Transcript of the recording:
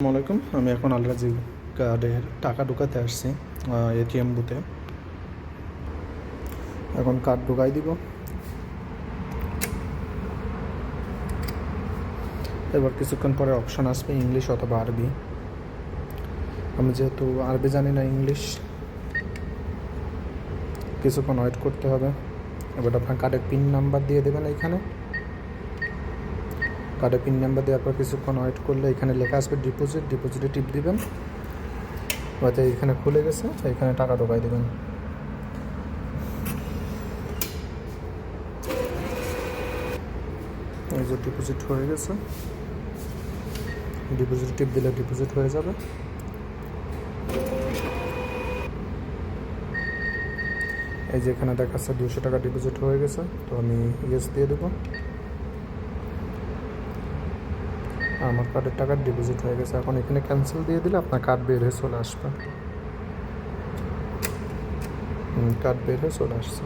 আসসালামু আলাইকুম, আমি এখন আলরাজি কার্ডের টাকা ঢুকাতে আসছি এটিএম বুথে। এখন কার্ড ঢুকাই দিব। এবার কিছুক্ষণ পরে অপশন আসবে ইংলিশ অথবা আরবি। আমি যেহেতু আরবি জানি না ইংলিশ, কিছুক্ষণ ওয়েট করতে হবে। এবার আপনার কার্ডের পিন নাম্বার দিয়ে দেবেন এখানে। কার্ডে পিন নাম্বার দেওয়ার পর কিছুক্ষণ ওয়েট করলে এখানে লেখা আসবে ডিপোজিট ডিপোজিটে টিপ দিবেন। হয়তো এখানে খুলে গেছে এখানে টাকা ঢোকাই দেবেন। এই যে ডিপোজিট হয়ে গেছে। ডিপোজিট টিপ দিলে ডিপোজিট হয়ে যাবে। এই যে এখানে দেখাচ্ছে দুশো টাকা ডিপোজিট হয়ে গেছে, তো আমি ইয়েস দিয়ে দেবো। আমার কার্ডের টাকা ডিপোজিট হয়ে গেছে। এখন এখানে ক্যান্সেল দিয়ে দিলে আপনার কার্ড বের হয়ে চলে আসবে। কার্ড বের হয়ে চলে আসছে।